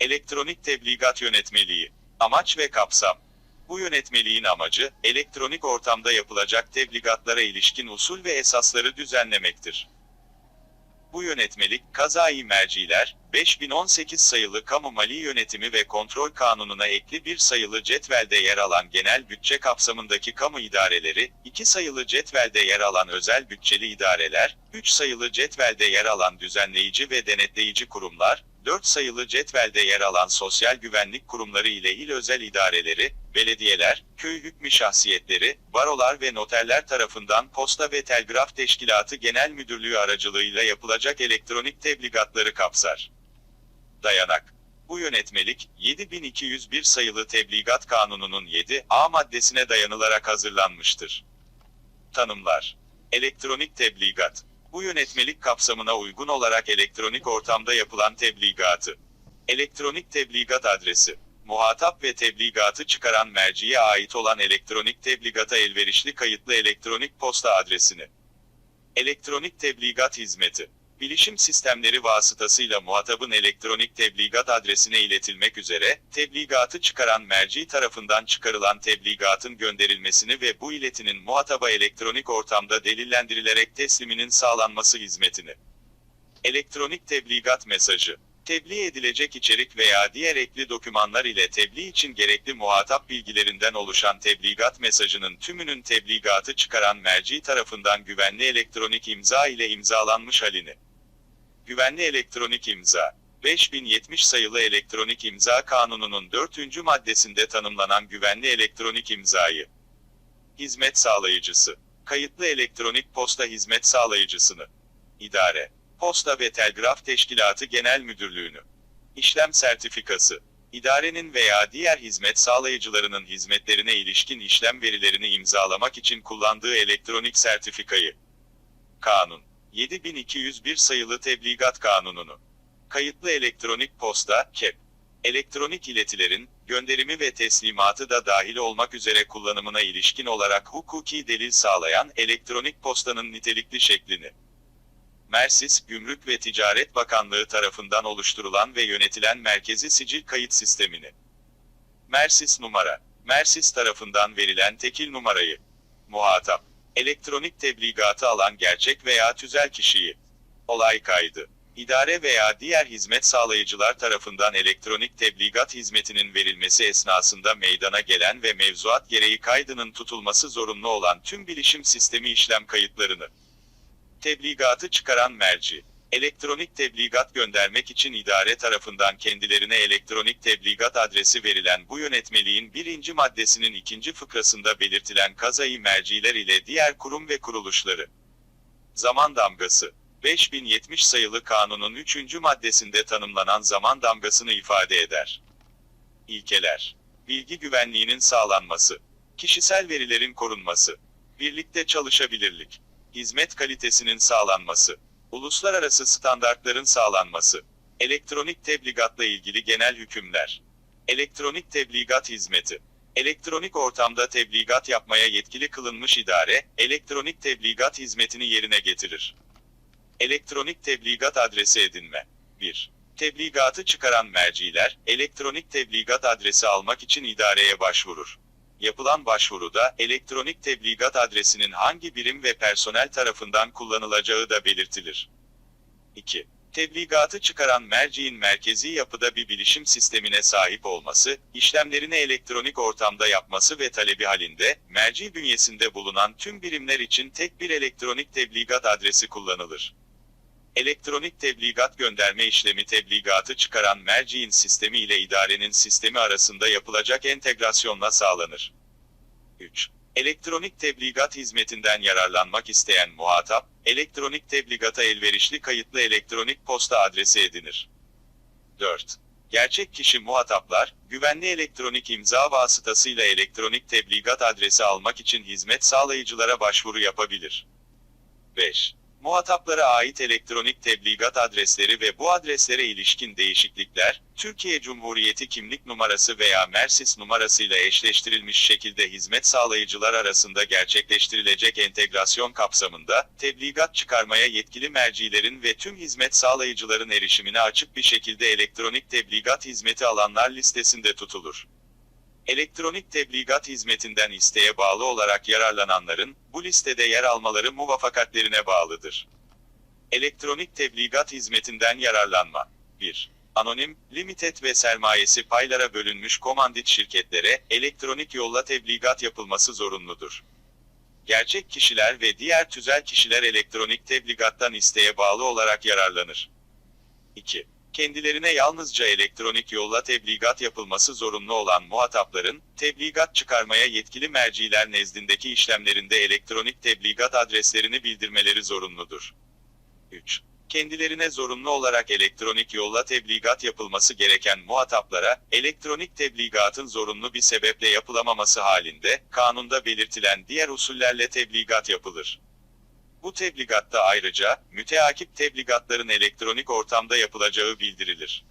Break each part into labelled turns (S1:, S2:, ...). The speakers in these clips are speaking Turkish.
S1: Elektronik Tebligat Yönetmeliği. Amaç ve kapsam. Bu yönetmeliğin amacı, elektronik ortamda yapılacak tebligatlara ilişkin usul ve esasları düzenlemektir. Bu yönetmelik, kazai merciler, 5018 sayılı Kamu Mali Yönetimi ve Kontrol Kanunu'na ekli bir sayılı cetvelde yer alan genel bütçe kapsamındaki kamu idareleri, 2 sayılı cetvelde yer alan özel bütçeli idareler, 3 sayılı cetvelde yer alan düzenleyici ve denetleyici kurumlar, 4 sayılı cetvelde yer alan sosyal güvenlik kurumları ile il özel idareleri, belediyeler, köy hükmü şahsiyetleri, barolar ve noterler tarafından Posta ve Telgraf Teşkilatı Genel Müdürlüğü aracılığıyla yapılacak elektronik tebligatları kapsar. Dayanak bu yönetmelik, 7201 sayılı Tebligat Kanunu'nun 7A maddesine dayanılarak hazırlanmıştır. Tanımlar Elektronik tebligat Bu yönetmelik kapsamına uygun olarak elektronik ortamda yapılan tebligatı. Elektronik tebligat adresi muhatap ve tebligatı çıkaran merciye ait olan elektronik tebligata elverişli kayıtlı elektronik posta adresini. Elektronik tebligat hizmeti. Bilişim sistemleri vasıtasıyla muhatabın elektronik tebligat adresine iletilmek üzere, tebligatı çıkaran merci tarafından çıkarılan tebligatın gönderilmesini ve bu iletinin muhataba elektronik ortamda delillendirilerek tesliminin sağlanması hizmetini. Elektronik tebligat mesajı tebliğ edilecek içerik veya diğer ekli dokümanlar ile tebliğ için gerekli muhatap bilgilerinden oluşan tebligat mesajının tümünün tebligatı çıkaran merci tarafından güvenli elektronik imza ile imzalanmış halini. Güvenli elektronik imza 5070 sayılı elektronik imza kanununun 4. maddesinde tanımlanan güvenli elektronik imzayı. Hizmet sağlayıcısı. Kayıtlı elektronik posta hizmet sağlayıcısını. İdare. Posta ve Telgraf Teşkilatı Genel Müdürlüğünü. İşlem sertifikası. İdarenin veya diğer hizmet sağlayıcılarının hizmetlerine ilişkin işlem verilerini imzalamak için kullandığı elektronik sertifikayı. Kanun. 7201 sayılı Tebligat Kanununu. Kayıtlı elektronik posta, KEP. Elektronik iletilerin, gönderimi ve teslimatı da dahil olmak üzere kullanımına ilişkin olarak hukuki delil sağlayan elektronik postanın nitelikli şeklini. Mersis, Gümrük ve Ticaret Bakanlığı tarafından oluşturulan ve yönetilen merkezi sicil kayıt sistemini. Mersis numara. Mersis tarafından verilen tekil numarayı. Muhatap. Elektronik tebligatı alan gerçek veya tüzel kişiyi. Olay kaydı. İdare veya diğer hizmet sağlayıcılar tarafından elektronik tebligat hizmetinin verilmesi esnasında meydana gelen ve mevzuat gereği kaydının tutulması zorunlu olan tüm bilişim sistemi işlem kayıtlarını. Tebligatı çıkaran merci. Elektronik tebligat göndermek için idare tarafından kendilerine elektronik tebligat adresi verilen bu yönetmeliğin birinci maddesinin ikinci fıkrasında belirtilen kazayı merciler ile diğer kurum ve kuruluşları. Zaman damgası. 5070 sayılı kanunun 3. maddesinde tanımlanan zaman damgasını ifade eder. İlkeler. Bilgi güvenliğinin sağlanması. Kişisel verilerin korunması. Birlikte çalışabilirlik hizmet kalitesinin sağlanması, uluslararası standartların sağlanması, elektronik tebligatla ilgili genel hükümler, elektronik tebligat hizmeti, elektronik ortamda tebligat yapmaya yetkili kılınmış idare, elektronik tebligat hizmetini yerine getirir. Elektronik tebligat adresi edinme 1. Tebligatı çıkaran merciler, elektronik tebligat adresi almak için idareye başvurur. Yapılan başvuruda elektronik tebligat adresinin hangi birim ve personel tarafından kullanılacağı da belirtilir. 2. Tebligatı çıkaran merciğin merkezi yapıda bir bilişim sistemine sahip olması, işlemlerini elektronik ortamda yapması ve talebi halinde, merci bünyesinde bulunan tüm birimler için tek bir elektronik tebligat adresi kullanılır. Elektronik tebligat gönderme işlemi tebligatı çıkaran merciğin sistemi ile idarenin sistemi arasında yapılacak entegrasyonla sağlanır. 3. Elektronik tebligat hizmetinden yararlanmak isteyen muhatap, elektronik tebligata elverişli kayıtlı elektronik posta adresi edinir. 4. Gerçek kişi muhataplar, güvenli elektronik imza vasıtasıyla elektronik tebligat adresi almak için hizmet sağlayıcılara başvuru yapabilir. 5. Muhataplara ait elektronik tebligat adresleri ve bu adreslere ilişkin değişiklikler, Türkiye Cumhuriyeti kimlik numarası veya Mersis numarasıyla eşleştirilmiş şekilde hizmet sağlayıcılar arasında gerçekleştirilecek entegrasyon kapsamında, tebligat çıkarmaya yetkili mercilerin ve tüm hizmet sağlayıcıların erişimine açık bir şekilde elektronik tebligat hizmeti alanlar listesinde tutulur. Elektronik tebligat hizmetinden isteğe bağlı olarak yararlananların, bu listede yer almaları muvaffakatlerine bağlıdır. Elektronik tebligat hizmetinden yararlanma 1. Anonim, limited ve sermayesi paylara bölünmüş komandit şirketlere, elektronik yolla tebligat yapılması zorunludur. Gerçek kişiler ve diğer tüzel kişiler elektronik tebligattan isteğe bağlı olarak yararlanır. 2 kendilerine yalnızca elektronik yolla tebligat yapılması zorunlu olan muhatapların, tebligat çıkarmaya yetkili merciler nezdindeki işlemlerinde elektronik tebligat adreslerini bildirmeleri zorunludur. 3. Kendilerine zorunlu olarak elektronik yolla tebligat yapılması gereken muhataplara, elektronik tebligatın zorunlu bir sebeple yapılamaması halinde, kanunda belirtilen diğer usullerle tebligat yapılır. Bu tebligatta ayrıca, müteakip tebligatların elektronik ortamda yapılacağı bildirilir.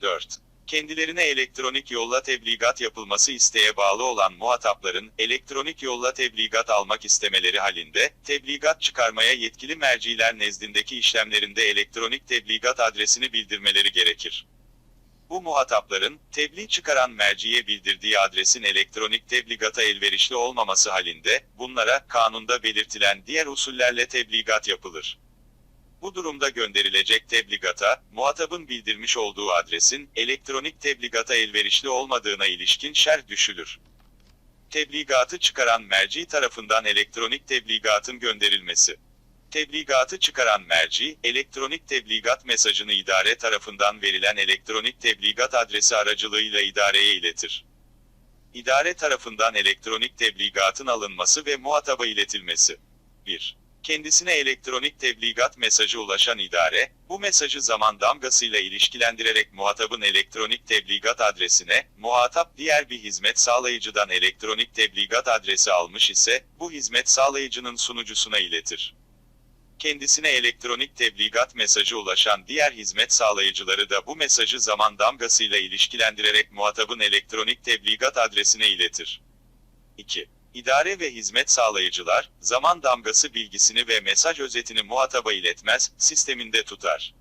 S1: 4. Kendilerine elektronik yolla tebligat yapılması isteğe bağlı olan muhatapların, elektronik yolla tebligat almak istemeleri halinde, tebligat çıkarmaya yetkili merciler nezdindeki işlemlerinde elektronik tebligat adresini bildirmeleri gerekir. Bu muhatapların, tebliğ çıkaran merciye bildirdiği adresin elektronik tebligata elverişli olmaması halinde, bunlara, kanunda belirtilen diğer usullerle tebligat yapılır. Bu durumda gönderilecek tebligata, muhatabın bildirmiş olduğu adresin, elektronik tebligata elverişli olmadığına ilişkin şerh düşülür. Tebligatı çıkaran merci tarafından elektronik tebligatın gönderilmesi. Tebligatı çıkaran merci, elektronik tebligat mesajını idare tarafından verilen elektronik tebligat adresi aracılığıyla idareye iletir. İdare tarafından elektronik tebligatın alınması ve muhataba iletilmesi. 1. Kendisine elektronik tebligat mesajı ulaşan idare, bu mesajı zaman damgasıyla ilişkilendirerek muhatabın elektronik tebligat adresine, muhatap diğer bir hizmet sağlayıcıdan elektronik tebligat adresi almış ise, bu hizmet sağlayıcının sunucusuna iletir kendisine elektronik tebligat mesajı ulaşan diğer hizmet sağlayıcıları da bu mesajı zaman damgasıyla ilişkilendirerek muhatabın elektronik tebligat adresine iletir. 2. İdare ve hizmet sağlayıcılar, zaman damgası bilgisini ve mesaj özetini muhataba iletmez, sisteminde tutar.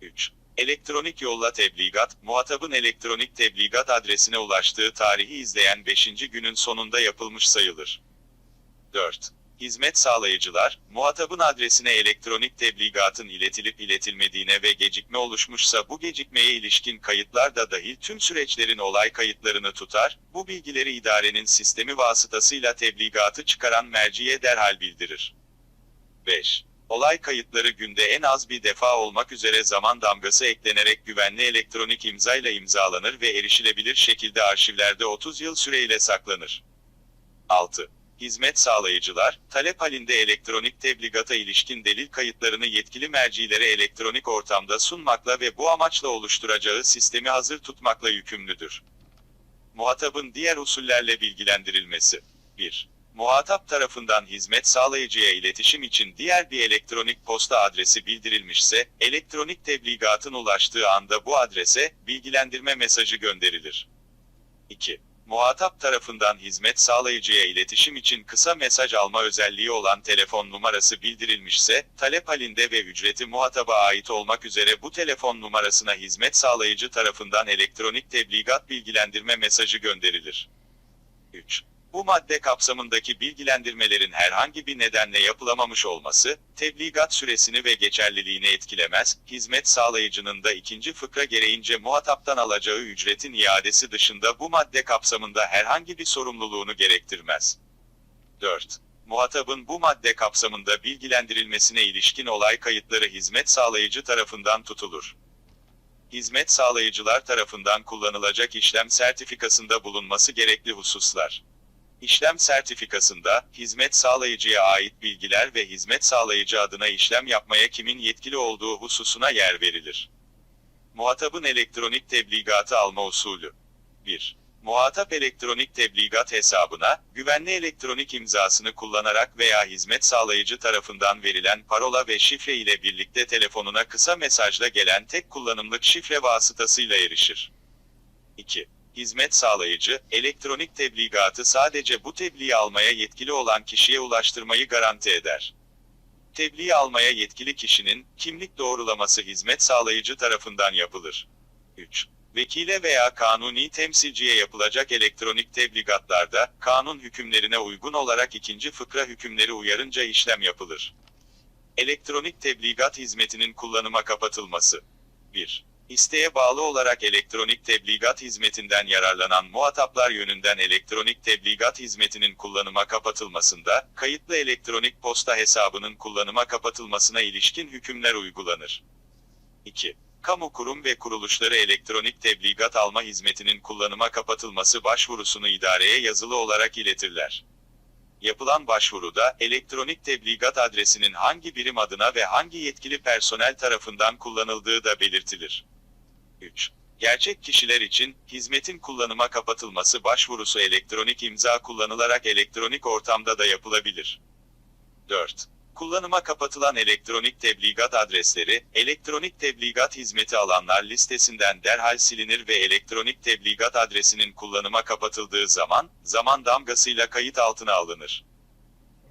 S1: 3. Elektronik yolla tebligat, muhatabın elektronik tebligat adresine ulaştığı tarihi izleyen 5. günün sonunda yapılmış sayılır. 4. Hizmet sağlayıcılar, muhatabın adresine elektronik tebligatın iletilip iletilmediğine ve gecikme oluşmuşsa bu gecikmeye ilişkin kayıtlar da dahil tüm süreçlerin olay kayıtlarını tutar, bu bilgileri idarenin sistemi vasıtasıyla tebligatı çıkaran merciye derhal bildirir. 5. Olay kayıtları günde en az bir defa olmak üzere zaman damgası eklenerek güvenli elektronik imzayla imzalanır ve erişilebilir şekilde arşivlerde 30 yıl süreyle saklanır. 6. Hizmet sağlayıcılar, talep halinde elektronik tebligata ilişkin delil kayıtlarını yetkili mercilere elektronik ortamda sunmakla ve bu amaçla oluşturacağı sistemi hazır tutmakla yükümlüdür. Muhatabın diğer usullerle bilgilendirilmesi 1. Muhatap tarafından hizmet sağlayıcıya iletişim için diğer bir elektronik posta adresi bildirilmişse, elektronik tebligatın ulaştığı anda bu adrese, bilgilendirme mesajı gönderilir. 2. Muhatap tarafından hizmet sağlayıcıya iletişim için kısa mesaj alma özelliği olan telefon numarası bildirilmişse, talep halinde ve ücreti muhataba ait olmak üzere bu telefon numarasına hizmet sağlayıcı tarafından elektronik tebligat bilgilendirme mesajı gönderilir. 3. Bu madde kapsamındaki bilgilendirmelerin herhangi bir nedenle yapılamamış olması, tebligat süresini ve geçerliliğini etkilemez, hizmet sağlayıcının da ikinci fıkra gereğince muhataptan alacağı ücretin iadesi dışında bu madde kapsamında herhangi bir sorumluluğunu gerektirmez. 4. Muhatabın bu madde kapsamında bilgilendirilmesine ilişkin olay kayıtları hizmet sağlayıcı tarafından tutulur. Hizmet sağlayıcılar tarafından kullanılacak işlem sertifikasında bulunması gerekli hususlar. İşlem sertifikasında, hizmet sağlayıcıya ait bilgiler ve hizmet sağlayıcı adına işlem yapmaya kimin yetkili olduğu hususuna yer verilir. Muhatabın elektronik tebligatı alma usulü 1. Muhatap elektronik tebligat hesabına, güvenli elektronik imzasını kullanarak veya hizmet sağlayıcı tarafından verilen parola ve şifre ile birlikte telefonuna kısa mesajla gelen tek kullanımlık şifre vasıtasıyla erişir. 2. Hizmet sağlayıcı, elektronik tebligatı sadece bu tebliği almaya yetkili olan kişiye ulaştırmayı garanti eder. Tebliği almaya yetkili kişinin, kimlik doğrulaması hizmet sağlayıcı tarafından yapılır. 3. Vekile veya kanuni temsilciye yapılacak elektronik tebligatlarda, kanun hükümlerine uygun olarak ikinci fıkra hükümleri uyarınca işlem yapılır. Elektronik tebligat hizmetinin kullanıma kapatılması 1. İsteğe bağlı olarak elektronik tebligat hizmetinden yararlanan muhataplar yönünden elektronik tebligat hizmetinin kullanıma kapatılmasında, kayıtlı elektronik posta hesabının kullanıma kapatılmasına ilişkin hükümler uygulanır. 2. Kamu kurum ve kuruluşları elektronik tebligat alma hizmetinin kullanıma kapatılması başvurusunu idareye yazılı olarak iletirler. Yapılan başvuruda, elektronik tebligat adresinin hangi birim adına ve hangi yetkili personel tarafından kullanıldığı da belirtilir. 3. Gerçek kişiler için, hizmetin kullanıma kapatılması başvurusu elektronik imza kullanılarak elektronik ortamda da yapılabilir. 4. Kullanıma kapatılan elektronik tebligat adresleri, elektronik tebligat hizmeti alanlar listesinden derhal silinir ve elektronik tebligat adresinin kullanıma kapatıldığı zaman, zaman damgasıyla kayıt altına alınır.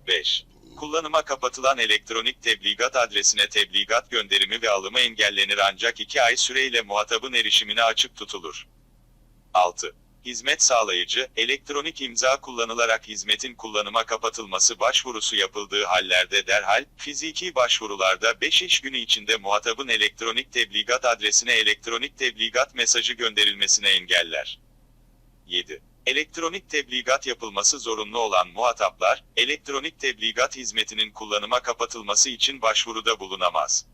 S1: 5. Kullanıma kapatılan elektronik tebligat adresine tebligat gönderimi ve alımı engellenir ancak 2 ay süreyle muhatabın erişimine açık tutulur. 6. Hizmet sağlayıcı, elektronik imza kullanılarak hizmetin kullanıma kapatılması başvurusu yapıldığı hallerde derhal, fiziki başvurularda 5 iş günü içinde muhatabın elektronik tebligat adresine elektronik tebligat mesajı gönderilmesine engeller. 7. Elektronik tebligat yapılması zorunlu olan muhataplar, elektronik tebligat hizmetinin kullanıma kapatılması için başvuruda bulunamaz.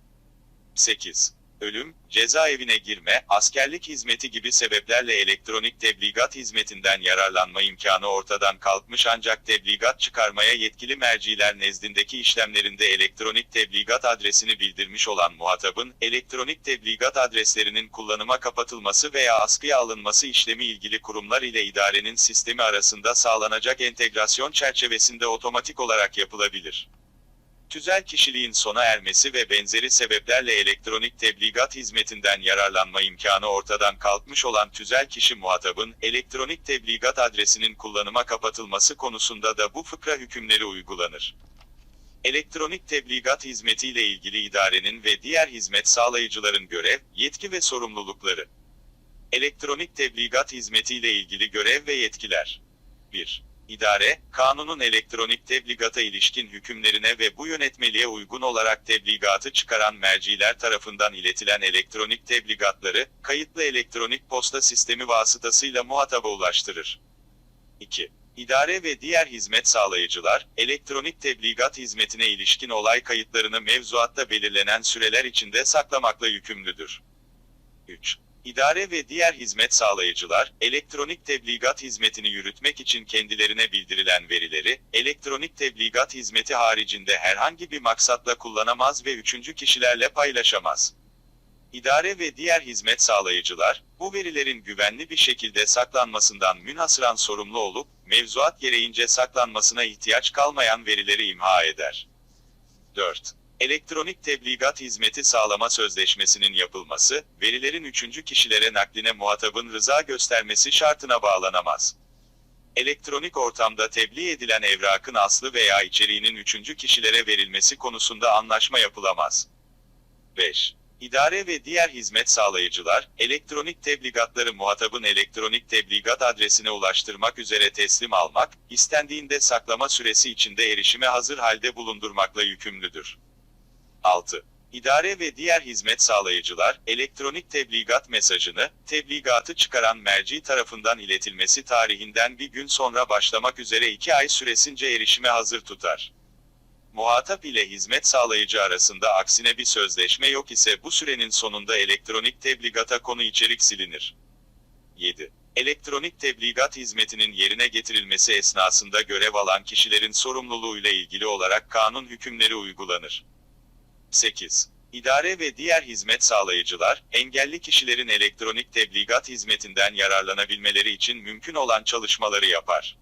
S1: 8. Ölüm, cezaevine girme, askerlik hizmeti gibi sebeplerle elektronik tebligat hizmetinden yararlanma imkanı ortadan kalkmış ancak tebligat çıkarmaya yetkili merciler nezdindeki işlemlerinde elektronik tebligat adresini bildirmiş olan muhatabın, elektronik tebligat adreslerinin kullanıma kapatılması veya askıya alınması işlemi ilgili kurumlar ile idarenin sistemi arasında sağlanacak entegrasyon çerçevesinde otomatik olarak yapılabilir. Tüzel kişiliğin sona ermesi ve benzeri sebeplerle elektronik tebligat hizmetinden yararlanma imkanı ortadan kalkmış olan tüzel kişi muhatabın, elektronik tebligat adresinin kullanıma kapatılması konusunda da bu fıkra hükümleri uygulanır. Elektronik tebligat hizmetiyle ilgili idarenin ve diğer hizmet sağlayıcıların görev, yetki ve sorumlulukları. Elektronik tebligat hizmetiyle ilgili görev ve yetkiler. 1. İdare, kanunun elektronik tebligata ilişkin hükümlerine ve bu yönetmeliğe uygun olarak tebligatı çıkaran merciler tarafından iletilen elektronik tebligatları, kayıtlı elektronik posta sistemi vasıtasıyla muhataba ulaştırır. 2. İdare ve diğer hizmet sağlayıcılar, elektronik tebligat hizmetine ilişkin olay kayıtlarını mevzuatta belirlenen süreler içinde saklamakla yükümlüdür. 3. İdare ve diğer hizmet sağlayıcılar, elektronik tebligat hizmetini yürütmek için kendilerine bildirilen verileri, elektronik tebligat hizmeti haricinde herhangi bir maksatla kullanamaz ve üçüncü kişilerle paylaşamaz. İdare ve diğer hizmet sağlayıcılar, bu verilerin güvenli bir şekilde saklanmasından münhasıran sorumlu olup, mevzuat gereğince saklanmasına ihtiyaç kalmayan verileri imha eder. 4. Elektronik tebligat hizmeti sağlama sözleşmesinin yapılması, verilerin üçüncü kişilere nakline muhatabın rıza göstermesi şartına bağlanamaz. Elektronik ortamda tebliğ edilen evrakın aslı veya içeriğinin üçüncü kişilere verilmesi konusunda anlaşma yapılamaz. 5. İdare ve diğer hizmet sağlayıcılar, elektronik tebligatları muhatabın elektronik tebligat adresine ulaştırmak üzere teslim almak, istendiğinde saklama süresi içinde erişime hazır halde bulundurmakla yükümlüdür. 6. İdare ve diğer hizmet sağlayıcılar, elektronik tebligat mesajını, tebligatı çıkaran merci tarafından iletilmesi tarihinden bir gün sonra başlamak üzere 2 ay süresince erişime hazır tutar. Muhatap ile hizmet sağlayıcı arasında aksine bir sözleşme yok ise bu sürenin sonunda elektronik tebligata konu içerik silinir. 7. Elektronik tebligat hizmetinin yerine getirilmesi esnasında görev alan kişilerin sorumluluğuyla ilgili olarak kanun hükümleri uygulanır. 8. İdare ve diğer hizmet sağlayıcılar, engelli kişilerin elektronik tebligat hizmetinden yararlanabilmeleri için mümkün olan çalışmaları yapar.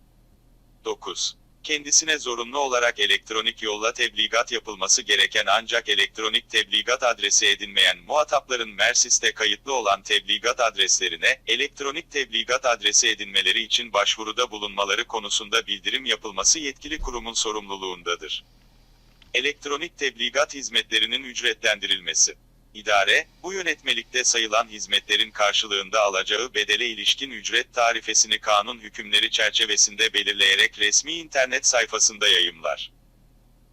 S1: 9. Kendisine zorunlu olarak elektronik yolla tebligat yapılması gereken ancak elektronik tebligat adresi edinmeyen muhatapların Mersis'te kayıtlı olan tebligat adreslerine, elektronik tebligat adresi edinmeleri için başvuruda bulunmaları konusunda bildirim yapılması yetkili kurumun sorumluluğundadır. Elektronik tebligat hizmetlerinin ücretlendirilmesi. İdare, bu yönetmelikte sayılan hizmetlerin karşılığında alacağı bedele ilişkin ücret tarifesini kanun hükümleri çerçevesinde belirleyerek resmi internet sayfasında yayımlar.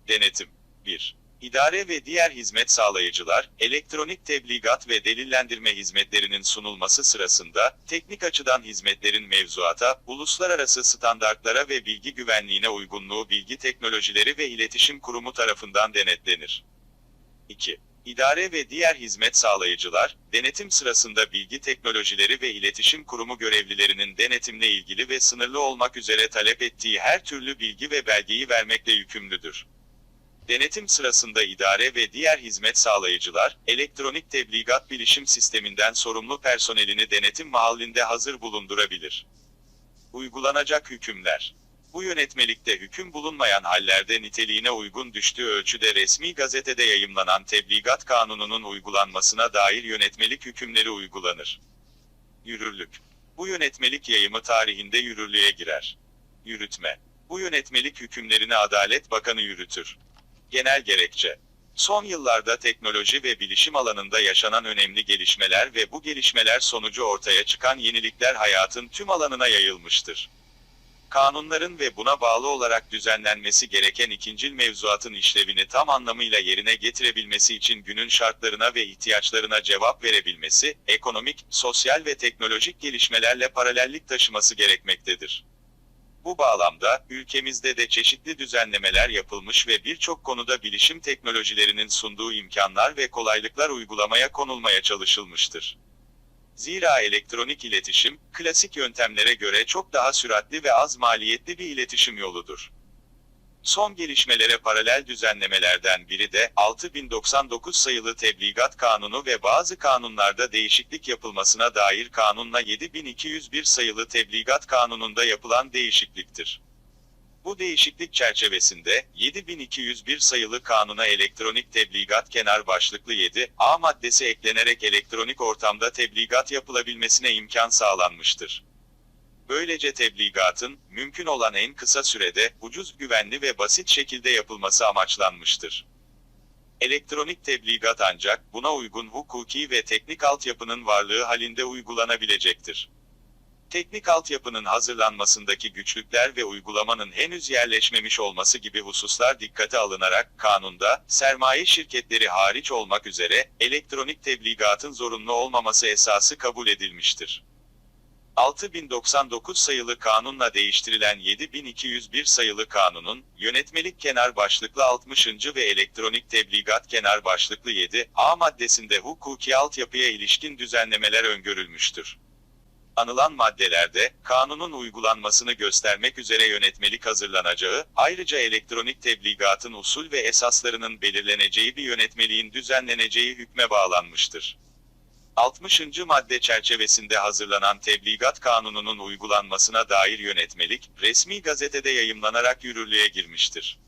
S1: Denetim 1. İdare ve diğer hizmet sağlayıcılar, elektronik tebligat ve delillendirme hizmetlerinin sunulması sırasında, teknik açıdan hizmetlerin mevzuata, uluslararası standartlara ve bilgi güvenliğine uygunluğu Bilgi Teknolojileri ve İletişim Kurumu tarafından denetlenir. 2. İdare ve diğer hizmet sağlayıcılar, denetim sırasında Bilgi Teknolojileri ve İletişim Kurumu görevlilerinin denetimle ilgili ve sınırlı olmak üzere talep ettiği her türlü bilgi ve belgeyi vermekle yükümlüdür. Denetim sırasında idare ve diğer hizmet sağlayıcılar, elektronik tebligat bilişim sisteminden sorumlu personelini denetim mahallinde hazır bulundurabilir. Uygulanacak hükümler bu yönetmelikte hüküm bulunmayan hallerde niteliğine uygun düştüğü ölçüde resmi gazetede yayımlanan tebligat kanununun uygulanmasına dair yönetmelik hükümleri uygulanır. Yürürlük. Bu yönetmelik yayımı tarihinde yürürlüğe girer. Yürütme. Bu yönetmelik hükümlerini Adalet Bakanı yürütür. Genel gerekçe. Son yıllarda teknoloji ve bilişim alanında yaşanan önemli gelişmeler ve bu gelişmeler sonucu ortaya çıkan yenilikler hayatın tüm alanına yayılmıştır. Kanunların ve buna bağlı olarak düzenlenmesi gereken ikincil mevzuatın işlevini tam anlamıyla yerine getirebilmesi için günün şartlarına ve ihtiyaçlarına cevap verebilmesi, ekonomik, sosyal ve teknolojik gelişmelerle paralellik taşıması gerekmektedir. Bu bağlamda, ülkemizde de çeşitli düzenlemeler yapılmış ve birçok konuda bilişim teknolojilerinin sunduğu imkanlar ve kolaylıklar uygulamaya konulmaya çalışılmıştır. Zira elektronik iletişim, klasik yöntemlere göre çok daha süratli ve az maliyetli bir iletişim yoludur. Son gelişmelere paralel düzenlemelerden biri de 6099 sayılı Tebligat Kanunu ve bazı kanunlarda değişiklik yapılmasına dair kanunla 7201 sayılı Tebligat Kanunu'nda yapılan değişikliktir. Bu değişiklik çerçevesinde 7201 sayılı kanuna elektronik tebligat kenar başlıklı 7 A maddesi eklenerek elektronik ortamda tebligat yapılabilmesine imkan sağlanmıştır. Böylece tebligatın mümkün olan en kısa sürede ucuz, güvenli ve basit şekilde yapılması amaçlanmıştır. Elektronik tebligat ancak buna uygun hukuki ve teknik altyapının varlığı halinde uygulanabilecektir. Teknik altyapının hazırlanmasındaki güçlükler ve uygulamanın henüz yerleşmemiş olması gibi hususlar dikkate alınarak kanunda sermaye şirketleri hariç olmak üzere elektronik tebligatın zorunlu olmaması esası kabul edilmiştir. 6099 sayılı kanunla değiştirilen 7201 sayılı kanunun, yönetmelik kenar başlıklı 60. ve elektronik tebligat kenar başlıklı 7 A maddesinde hukuki altyapıya ilişkin düzenlemeler öngörülmüştür. Anılan maddelerde, kanunun uygulanmasını göstermek üzere yönetmelik hazırlanacağı, ayrıca elektronik tebligatın usul ve esaslarının belirleneceği bir yönetmeliğin düzenleneceği hükme bağlanmıştır. 60. madde çerçevesinde hazırlanan Tebligat Kanunu'nun uygulanmasına dair yönetmelik, resmi gazetede yayımlanarak yürürlüğe girmiştir.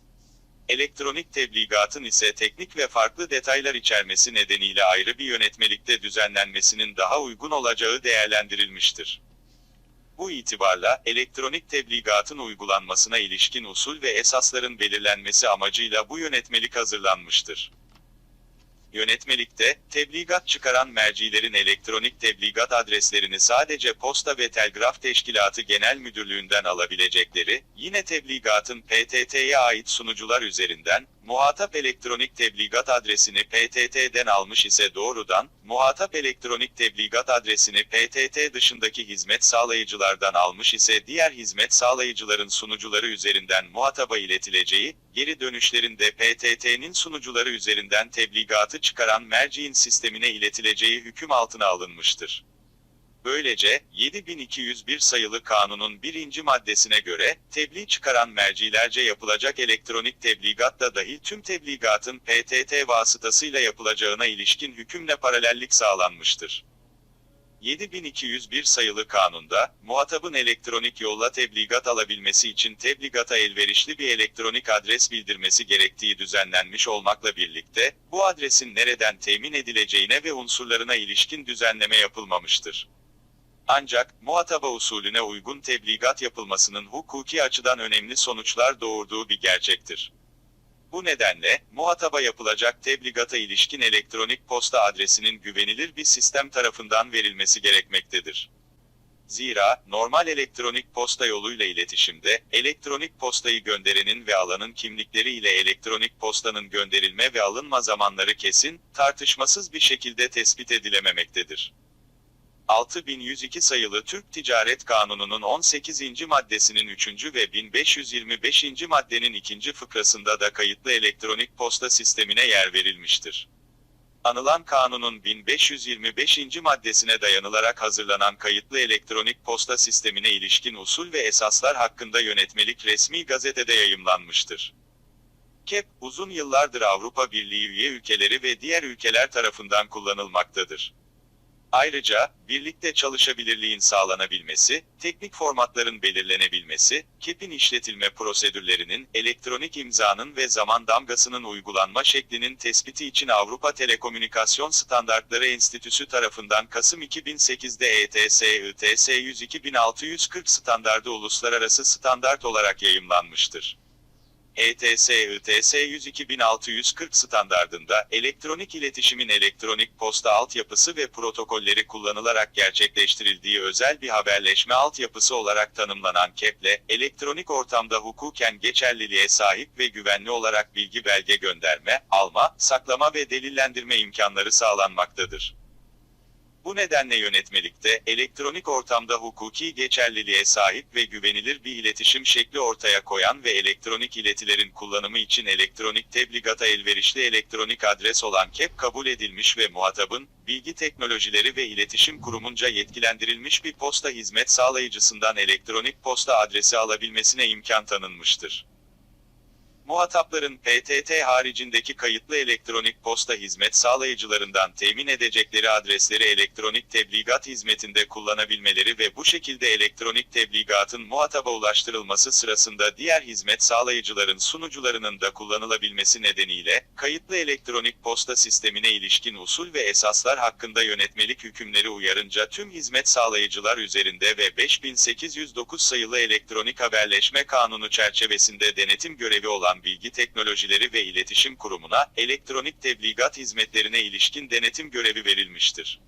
S1: Elektronik tebligatın ise teknik ve farklı detaylar içermesi nedeniyle ayrı bir yönetmelikte düzenlenmesinin daha uygun olacağı değerlendirilmiştir. Bu itibarla, elektronik tebligatın uygulanmasına ilişkin usul ve esasların belirlenmesi amacıyla bu yönetmelik hazırlanmıştır. Yönetmelikte, tebligat çıkaran mercilerin elektronik tebligat adreslerini sadece Posta ve Telgraf Teşkilatı Genel Müdürlüğü'nden alabilecekleri, yine tebligatın PTT'ye ait sunucular üzerinden, muhatap elektronik tebligat adresini PTT'den almış ise doğrudan, muhatap elektronik tebligat adresini PTT dışındaki hizmet sağlayıcılardan almış ise diğer hizmet sağlayıcıların sunucuları üzerinden muhataba iletileceği, geri dönüşlerinde PTT'nin sunucuları üzerinden tebligatı çıkaran merciğin sistemine iletileceği hüküm altına alınmıştır. Böylece, 7201 sayılı kanunun birinci maddesine göre, tebliğ çıkaran mercilerce yapılacak elektronik tebligat da dahil tüm tebligatın PTT vasıtasıyla yapılacağına ilişkin hükümle paralellik sağlanmıştır. 7201 sayılı kanunda, muhatabın elektronik yolla tebligat alabilmesi için tebligata elverişli bir elektronik adres bildirmesi gerektiği düzenlenmiş olmakla birlikte, bu adresin nereden temin edileceğine ve unsurlarına ilişkin düzenleme yapılmamıştır. Ancak, muhataba usulüne uygun tebligat yapılmasının hukuki açıdan önemli sonuçlar doğurduğu bir gerçektir. Bu nedenle, muhataba yapılacak tebligata ilişkin elektronik posta adresinin güvenilir bir sistem tarafından verilmesi gerekmektedir. Zira, normal elektronik posta yoluyla iletişimde, elektronik postayı gönderenin ve alanın kimlikleri ile elektronik postanın gönderilme ve alınma zamanları kesin, tartışmasız bir şekilde tespit edilememektedir. 6102 sayılı Türk Ticaret Kanunu'nun 18. maddesinin 3. ve 1525. maddenin 2. fıkrasında da kayıtlı elektronik posta sistemine yer verilmiştir. Anılan kanunun 1525. maddesine dayanılarak hazırlanan kayıtlı elektronik posta sistemine ilişkin usul ve esaslar hakkında yönetmelik resmi gazetede yayımlanmıştır. KEP, uzun yıllardır Avrupa Birliği üye ülkeleri ve diğer ülkeler tarafından kullanılmaktadır. Ayrıca, birlikte çalışabilirliğin sağlanabilmesi, teknik formatların belirlenebilmesi, KEP'in işletilme prosedürlerinin, elektronik imzanın ve zaman damgasının uygulanma şeklinin tespiti için Avrupa Telekomünikasyon Standartları Enstitüsü tarafından Kasım 2008'de E ETS-ITS 102.640 standardı uluslararası standart olarak yayımlanmıştır. E ETS-ITS 102.640 standardında, elektronik iletişimin elektronik posta altyapısı ve protokolleri kullanılarak gerçekleştirildiği özel bir haberleşme altyapısı olarak tanımlanan KEP'le, elektronik ortamda hukuken geçerliliğe sahip ve güvenli olarak bilgi belge gönderme, alma, saklama ve delillendirme imkanları sağlanmaktadır. Bu nedenle yönetmelikte, elektronik ortamda hukuki geçerliliğe sahip ve güvenilir bir iletişim şekli ortaya koyan ve elektronik iletilerin kullanımı için elektronik tebligata elverişli elektronik adres olan KEP kabul edilmiş ve muhatabın, Bilgi Teknolojileri ve İletişim Kurumunca yetkilendirilmiş bir posta hizmet sağlayıcısından elektronik posta adresi alabilmesine imkan tanınmıştır. Muhatapların PTT haricindeki kayıtlı elektronik posta hizmet sağlayıcılarından temin edecekleri adresleri elektronik tebligat hizmetinde kullanabilmeleri ve bu şekilde elektronik tebligatın muhataba ulaştırılması sırasında diğer hizmet sağlayıcıların sunucularının da kullanılabilmesi nedeniyle, kayıtlı elektronik posta sistemine ilişkin usul ve esaslar hakkında yönetmelik hükümleri uyarınca tüm hizmet sağlayıcılar üzerinde ve 5809 sayılı elektronik haberleşme kanunu çerçevesinde denetim görevi olan Bilgi Teknolojileri ve İletişim Kurumu'na, elektronik tebligat hizmetlerine ilişkin denetim görevi verilmiştir.